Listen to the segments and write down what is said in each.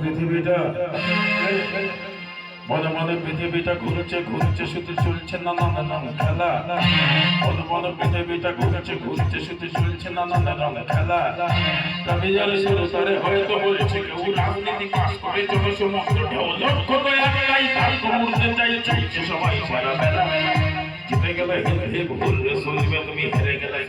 পৃথিবীটা। মনে মনে পৃথিবীটা ঘুরছে ঘুরছে শুধু চলছে, না না না না খেলা। মনে মনে পৃথিবীটা ঘুরছে ঘুরছে শুধু চলছে, না না না না খেলা। তবে যারা শুরু করে হয়তো বলছে, কেউ রাজনীতি পাস করে চলো সমস্ত ঢেউ লক্ষ্য তো একটাই তার মুহূর্তে চাই, চাইছে সবাই সারা বেলা জিতে গেলে হেরে ভুল শুনবে তুমি হেরে গেলে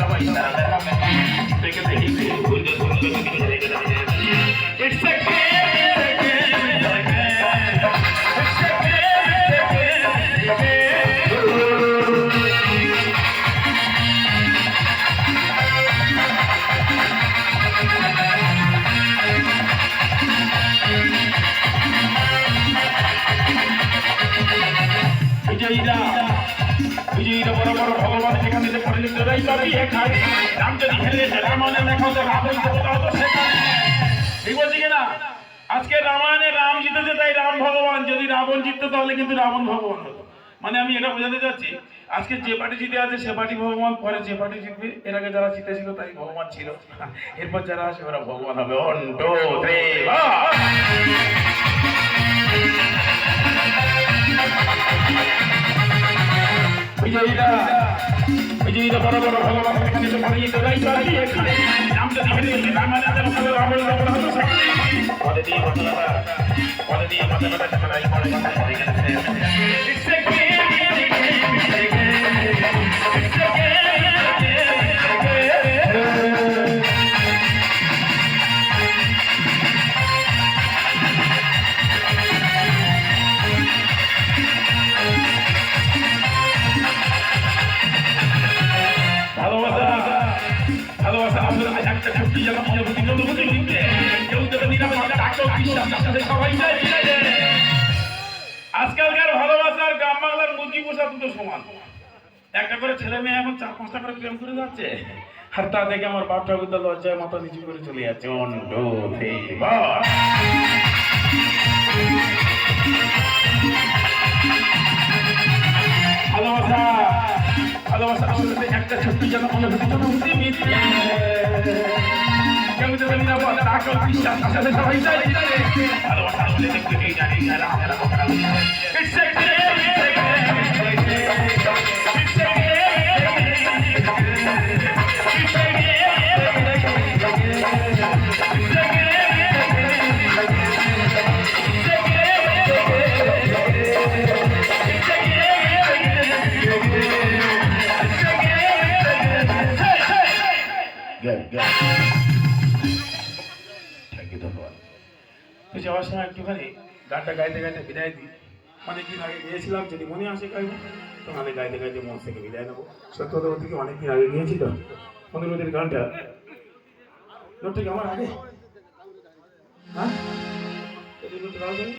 সবাই তারা বেলা দেখে গেলে বিজয়ীরা। বিজয়ীরা বড় বড় ভগবান যেখানে যে পরিণত রই পাবি এখানে রাম যদি যায় রামায়ণে দেখাও তো রাবণ দেবতা সেখানে ঠিক বলছি কিনা? আজকে রামায়ণে রাম জিতেছে, তাই রাম ভগবান। যদি রাবণ জিততো, তাহলে কিন্তু রাবণ ভগবান হতো। মানে আমি এটা বোঝাতে চাচ্ছি, আজকে যে পার্টি জিতে আছে, সে পার্টি ভগবান, পরে যে পার্টি জিতবে, এর আগে যারা জিতেছিল, তাই ভগবান ছিল। এরপর যারা আসে ওরা ভগবান হবে। অন টু বিজয়ীরা বড় বড় ভগবান এখানে তো পরিচিত রাই পাবি এখানে নাম যদি হেরে যায় রামায়ণে দেখাও তো সেখানে দিয়ে পদে দিয়ে ভালোবাসা আজকালকার ভালোবাসার গ্রাম বাংলার মুরগি পোষা দুটো সমান। একটা করে ছেলে মেয়ে এখন চার পাঁচটা করে প্রেম করে যাচ্ছে, আর তা দেখে আমার বাপ ঠাকুরদা লজ্জায় মাথা নিচু করে চলে যাচ্ছে। ভালোবাসা আসলে একটা ছোট্ট যেন অনুভূতি অনুভূতি কেউ যদি নিরাপদ ডাক্তার বিশ্বাস আসলে সবাই চাই ভালোবাসা আসলে দেখতে কেউ জানি, যারা আমরা কথা বলি তো যাওয়ার সময় একটুখানি গানটা গাইতে গাইতে বিদায় দিই। অনেকদিন আগে গিয়েছিলাম, যদি মনে আসে গাইব তো মানে গাইতে গাইতে মন থেকে বিদায় নেব। সত্য কথা বলতে কি অনেকদিন আগে গিয়েছি তো অনুরোধের গানটা নোটটা আমার আগে। হ্যাঁ?